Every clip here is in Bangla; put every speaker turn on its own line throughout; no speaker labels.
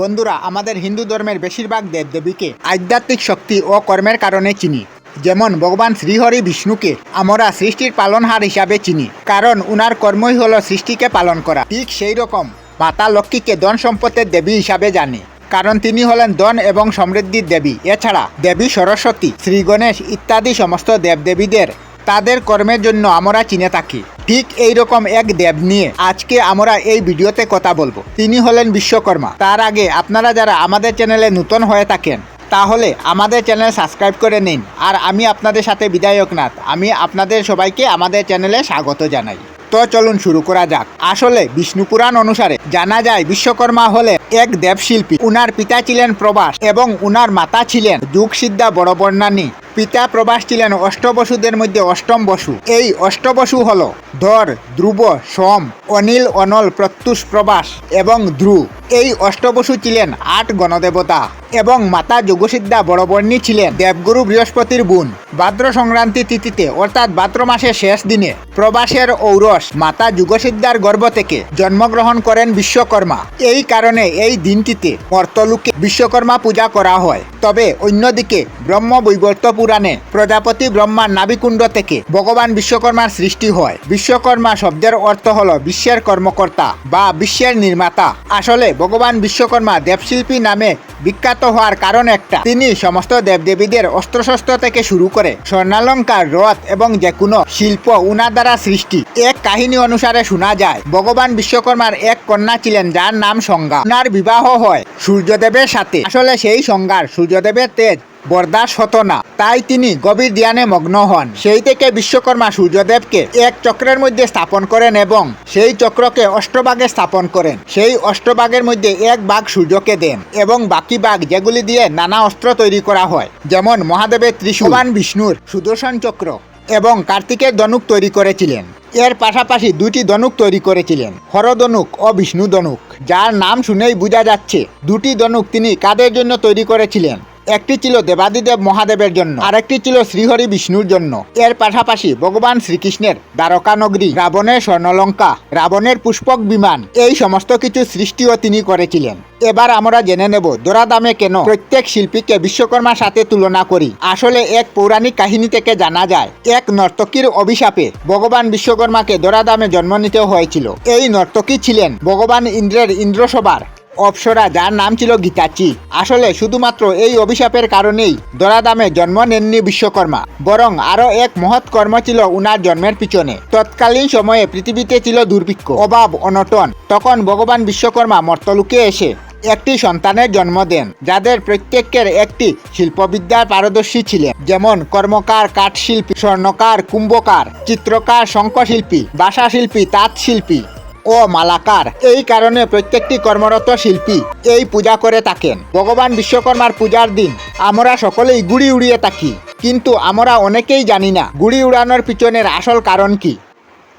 বন্ধুরা, আমাদের হিন্দু ধর্মের বেশিরভাগ দেবদেবীকে আধ্যাত্মিক শক্তি ও কর্মের কারণে চিনি। যেমন ভগবান শ্রীহরি বিষ্ণুকে আমরা সৃষ্টির পালনহার হিসাবে চিনি, কারণ উনার কর্মই হল সৃষ্টিকে পালন করা। ঠিক সেই রকম মাতা লক্ষ্মীকে ধন সম্পদের দেবী হিসাবে জানি, কারণ তিনি হলেন ধন এবং সমৃদ্ধির দেবী। এছাড়া দেবী সরস্বতী, শ্রী গণেশ ইত্যাদি সমস্ত দেবদেবীদের তাদের কর্মের জন্য আমরা চিনে থাকি। ঠিক এই রকম এক দেব নিয়ে আজকে আমরা এই ভিডিওতে কথা বলব। তিনি হলেন বিশ্বকর্মা। তার আগে আপনারা যারা আমাদের চ্যানেলে নতুন হয়ে থাকেন, তাহলে আমাদের চ্যানেল সাবস্ক্রাইব করে নিন। আর আমি আপনাদের সাথে বিদায়কনাথ আমি আপনাদের সবাইকে আমাদের চ্যানেলে স্বাগত জানাই। তো চলুন শুরু করা যাক। আসলে বিষ্ণু পুরাণ অনুসারে জানা যায়, বিশ্বকর্মা হলে এক দেবশিল্পী। উনার পিতা ছিলেন প্রবাস এবং উনার মাতা ছিলেন যুগসিদ্ধা বড় বর্ণানী পিতা প্রবাস ছিলেন অষ্টবসুদের মধ্যে অষ্টম বসু। এই অষ্টবসু হল ধর, ধ্রুব, সোম, অনিল, অনল, প্রত্যুষ, প্রবাস এবং ধ্রু। এই অষ্টবসু ছিলেন আট গণদেবতা এবং মাতা যোগসিদ্ধা বড়বর্ণী ছিলেন। দেবগুরু বৃহস্পতির বোন। ভাদ্র সংক্রান্তি তিথিতে, অর্থাৎ ভাদ্র মাসের শেষ দিনে, প্রবাসের ঔরস মাতা যুগসিদ্ধার গর্ভ থেকে জন্মগ্রহণ করেন বিশ্বকর্মা। এই কারণে এই দিনটিতে মর্তলোকে বিশ্বকর্মা পূজা করা হয়। তবে অন্যদিকে ব্রহ্ম বৈবর্ত পুরাণে প্রজাপতি ব্রহ্মার নাবিকুণ্ড থেকে ভগবান বিশ্বকর্মার সৃষ্টি হয়। বিশ্বকর্মা শব্দের অর্থ হল বিশ্বের কর্মকর্তা বা বিশ্বের নির্মাতা। আসলে ভগবান বিশ্বকর্মা দেবশিল্পী নামে বিখ্যাত হওয়ার কারণ একটা। তিনি সমস্ত দেবদেবীদের অস্ত্রশস্ত্র থেকে শুরু করে স্বর্ণালঙ্কার, রথ এবং যে কোনো শিল্প উনার দ্বারা সৃষ্টি। এক কাহিনী অনুসারে শোনা যায়, ভগবান বিশ্বকর্মার এক কন্যা ছিলেন যার নাম সংজ্ঞা। উনার বিবাহ হয় সূর্যদেবের সাথে। আসলে সেই সংজ্ঞার সূর্যদেবের তেজ বরদাস হতো না। তাই তিনি গভীর ধ্যানে মগ্ন হন। সেই থেকে বিশ্বকর্মা সূর্যদেবকে এক চক্রের মধ্যে স্থাপন করেন এবং সেই চক্রকে অষ্টভাগে স্থাপন করেন। সেই অষ্টভাগের মধ্যে এক বাঘ সূর্যকে দেন এবং বাকি বাঘ যেগুলি দিয়ে নানা অস্ত্র তৈরি করা হয়, যেমন মহাদেবের ত্রিশূলবান বিষ্ণুর সুদর্শন চক্র এবং কার্তিকের ধনুক তৈরি করেছিলেন। এর পাশাপাশি দুটি ধনুক তৈরি করেছিলেন হরধনুক ও বিষ্ণু ধনুক যার নাম শুনেই বোঝা যাচ্ছে, দুটি ধনুক তিনি কাদের জন্য তৈরি করেছিলেন। একটি ছিল দেবাদিদেব মহাদেবের জন্য, আরেকটি ছিল শ্রীহরি বিষ্ণুর জন্য। এর পাশাপাশি ভগবান শ্রীকৃষ্ণের দ্বারকানগরী রাবণের স্বর্ণলঙ্কা, রাবণের পুষ্পক বিমান, এই সমস্ত কিছু সৃষ্টিও তিনি করেছিলেন। এবার আমরা জেনে নেব দোরাদামে কেন প্রত্যেক শিল্পীকে বিশ্বকর্মার সাথে তুলনা করি। আসলে এক পৌরাণিক কাহিনী থেকে জানা যায়, এক নর্তকীর অভিশাপে ভগবান বিশ্বকর্মাকে দোরাদামে জন্ম নিতে হয়েছিল। এই নর্তকী ছিলেন ভগবান ইন্দ্রের ইন্দ্রসভার অপ্সরা, যার নাম ছিল গীতাচি। আসলে শুধুমাত্র এই অভিশাপের কারণেই দরাদামে জন্ম নেননি বিশ্বকর্মা, বরং আরও এক মহৎ কর্ম ছিল উনার জন্মের পিছনে। তৎকালীন সময়ে পৃথিবীতে ছিল দুর্ভিক্ষ, অভাব, অনটন। তখন ভগবান বিশ্বকর্মা মর্তলুকে এসে একটি সন্তানের জন্ম দেন, যাদের প্রত্যেকের একটি শিল্পবিদ্যার পারদর্শী ছিলেন, যেমন কর্মকার, কাঠশিল্পী, স্বর্ণকার, কুম্ভকার, চিত্রকার, শঙ্খশিল্পী ভাষাশিল্পী তাঁতশিল্পী। ও মালাকার। এই কারণে প্রত্যেকটি কর্মরত শিল্পী এই পূজা করে থাকেন। ভগবান বিশ্বকর্মার পূজার দিন আমরা সকলেই গুড়ি উড়িয়ে থাকি। কিন্তু আমরা অনেকেই জানি না গুড়ি উড়ানোর পিছনের আসল কারণ কি।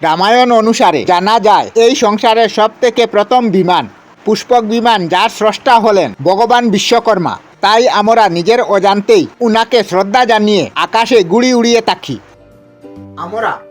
রামায়ণ অনুসারে জানা যায়, এই সংসারের সব থেকে প্রথম বিমান, পুষ্পক বিমান যার স্রষ্টা হলেন ভগবান বিশ্বকর্মা। তাই আমরা নিজের অজান্তেই উনাকে শ্রদ্ধা জানিয়ে আকাশে গুড়ি উড়িয়ে থাকি। আমরা